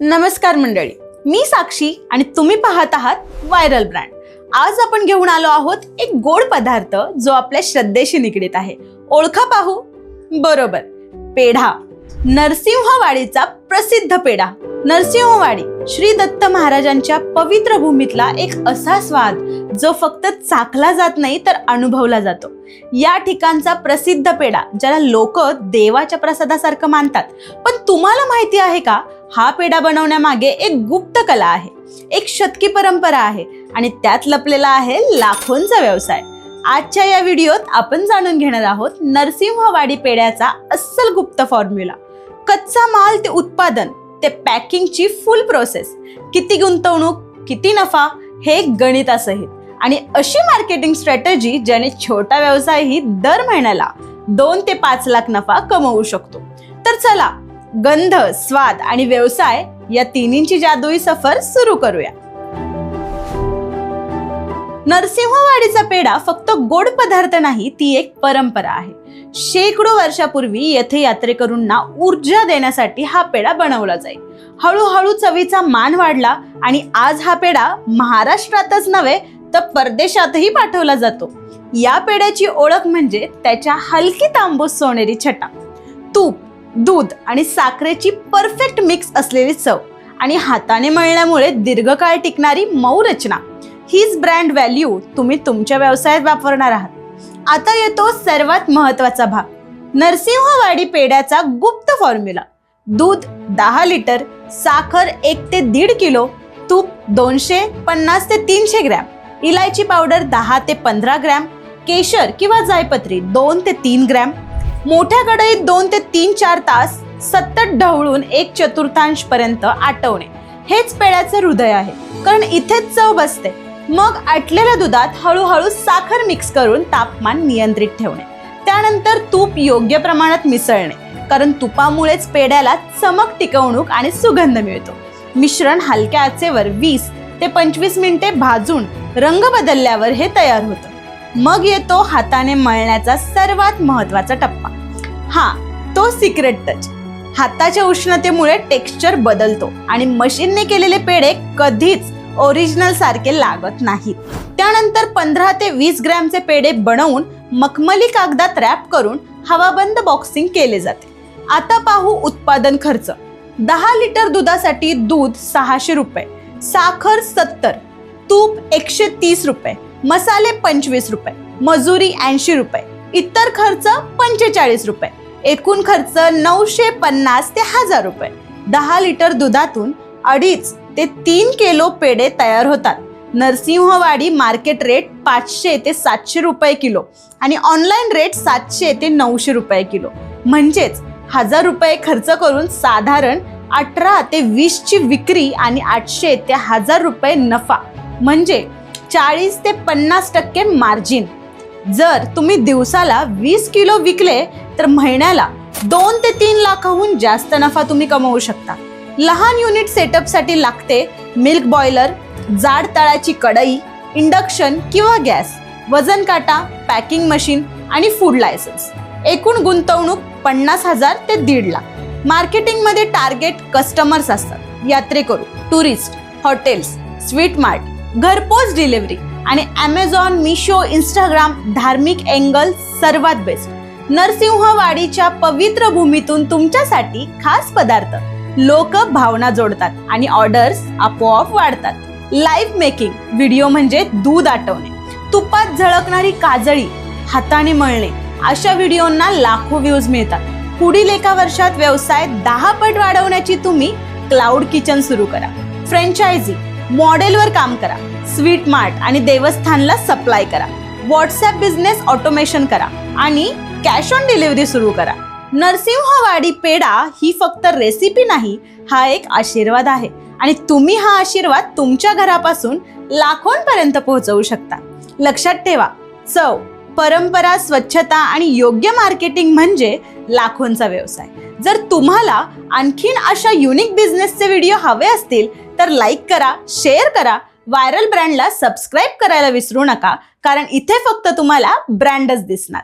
नमस्कार मंडळी. मी साक्षी आणि तुम्ही पाहत आहात व्हायरल ब्रँड आज आपण घेऊन आलो आहोत एक गोड पदार्थ जो आपल्या श्रद्धेशी निगडीत आहे. ओळखा पाहू? बरोबर. पेढा. नरसिंहवाडीचा प्रसिद्ध पेढा. नरसिंहवाडी श्री दत्त महाराजांच्या पवित्र भूमीतला एक असा स्वाद जो फक्त चाखला जात नाही तर अनुभवला जातो. या ठिकाणचा प्रसिद्ध पेढा ज्याला लोक देवाच्या प्रसादासारखं मानतात. पण तुम्हाला माहिती आहे का? हा पेढा बनवण्यामागे एक गुप्त कला आहे एक शतकी परंपरा आहे आणि त्यात लपलेला आहे लाखोंचा व्यवसाय. आजच्या या व्हिडिओत आपण जाणून घेणार आहोत नरसिंहवाडी पेढ्याचा अस्सल गुप्त फॉर्म्युला कच्चा माल ते उत्पादन ते पॅकिंगची फुल प्रोसेस किती गुंतवणूक किती नफा हे गणित गणितासहित. आणि अशी मार्केटिंग स्ट्रॅटेजी ज्याने छोटा व्यवसायही दर महिन्याला दोन ते पाच लाख नफा कमवू शकतो. तर चला गंध स्वाद आणि व्यवसाय या तिन्हींची जादुई सफर सुरू करूया. नरसिंहवाडीचा पेढा फक्त गोड पदार्थ नाही ती एक परंपरा आहे. शेकडो वर्षापूर्वी येथे यात्रेकरूंना ऊर्जा देण्यासाठी हा पेढा बनवला जाईल हळूहळू चवीचा मान वाढला आणि आज हा पेढा महाराष्ट्रातच नव्हे तर परदेशातही पाठवला जातो. या पेढ्याची ओळख म्हणजे त्याच्या हलकी तांबूस सोनेरी छटा. तूप दूध आणि साखरेची परफेक्ट मिक्स असलेली चव आणि हाताने मळल्यामुळे दीर्घकाळ टिकणारी मऊ रचना. हीच ब्रँड व्हॅल्यू तुम्ही तुमच्या व्यवसायात वापरणार आहात. आता येतो सर्वात महत्त्वाचा भाग. नरसिंहवाडी पेढ्याचा गुप्त फॉर्म्युला दूध दहा लिटर साखर एक ते दीड किलो तूप दोनशे पन्नास ते तीनशे ग्रॅम इलायची पावडर दहा ते पंधरा ग्रॅम केशर किंवा जायपत्री दोन ते तीन ग्रॅम मोठ्या कढईत दोन ते तीन चार तास सतत ढवळून एक चतुर्थांश पर्यंत आटवणे हेच पेड्याचे हृदय आहे. कारण इथेच चव बसते. मग आटलेल्या दुधात हळूहळू साखर मिक्स करून तापमान नियंत्रित ठेवणे. त्यानंतर तूप योग्य प्रमाणात मिसळणे. कारण तुपामुळेच पेढ्याला चमक टिकवणूक आणि सुगंध मिळतो. मिश्रण हलक्या आचेवर वीस ते पंचवीस मिनिटे भाजून रंग बदलल्यावर हे तयार होतं. मग येतो हाताने मळण्याचा सर्वात महत्त्वाचा टप्पा. हा तो सिक्रेट टच हाताच्या उष्णतेमुळे टेक्स्चर बदलतो आणि मशीनने केलेले पेढे कधीच ओरिजिनल सारखे लागत नाहीत. त्यानंतर पंधरा ते वीस ग्रॅमचे पेढे बनवून मखमली कागदात रॅप करून हवाबंद बॉक्सिंग केले जाते. आता पाहू उत्पादन खर्च. दहा लिटर दुधासाठी दूध सहाशे रुपये साखर सत्तर तूप एकशे तीस रुपये मसाले पंचवीस रुपये मजुरी ऐंशी रुपये इतर खर्च पंचेचाळीस रुपये. एकूण खर्च नऊशे पन्नास ते हजार रुपये. दहा लिटर दुधातून अडीच ते तीन किलो पेढे तयार होतात. नरसिंहवाडी मार्केट रेट पाचशे ते सातशे रुपये किलो आणि ऑनलाईन रेट सातशे ते नऊशे रुपये किलो. म्हणजेच हजार रुपये खर्च करून साधारण अठरा ते वीसची विक्री आणि आठशे ते हजार रुपये नफा. म्हणजे चाळीस ते पन्नास टक्के मार्जिन जर तुम्ही दिवसाला वीस किलो विकले तर महिन्याला दोन ते तीन लाखाहून जास्त नफा तुम्ही कमवू शकता. लहान युनिट सेटअपसाठी लागते मिल्क बॉयलर जाड तळाची कढई इंडक्शन किंवा गॅस वजन काटा पॅकिंग मशीन आणि फूड लायसन्स एकूण गुंतवणूक पन्नास हजार ते दीड लाख. मार्केटिंगमध्ये टार्गेट कस्टमर्स असतात. यात्रेकरू टुरिस्ट हॉटेल्स स्वीट मार्ट घरपोच डिलिव्हरी आणि ॲमेझॉन मिशो इंस्टाग्राम धार्मिक एंगल सर्वात बेस्ट नरसिंहवाडीच्या पवित्र भूमीतून तुमच्यासाठी खास पदार्थ. लोक भावना जोडतात आणि ऑर्डर्स आपोआप वाढतात. लाईव्ह मेकिंग व्हिडिओ म्हणजे दूध आटवणे तुपात झळकणारी काजळी हाताने मळणे अशा व्हिडिओंना लाखो व्ह्यूज मिळतात. पुढील एका वर्षात व्यवसाय दहा पट वाढवण्याची तुम्ही क्लाउड किचन सुरू करा. फ्रँचायझी मॉडेलवर काम करा. स्वीट मार्ट आणि देवस्थानला सप्लाय करा. व्हॉट्सॲप बिझनेस ऑटोमेशन करा आणि कॅश ऑन डिलिव्हरी सुरू करा. नरसिंहवाडी पेढा ही फक्त रेसिपी नाही हा एक आशीर्वाद आहे. आणि तुम्ही हा आशीर्वाद तुमच्या घरापासून लाखोंपर्यंत पोहोचवू शकता. लक्षात ठेवा चव. परंपरा स्वच्छता आणि योग्य मार्केटिंग म्हणजे लाखोंचा व्यवसाय. जर तुम्हाला आणखीन अशा युनिक बिझनेसचे व्हिडिओ हवे असतील तर लाईक करा शेअर करा व्हायरल ब्रँडला सबस्क्राईब करायला विसरू नका कारण इथे फक्त तुम्हाला ब्रँडच दिसणार.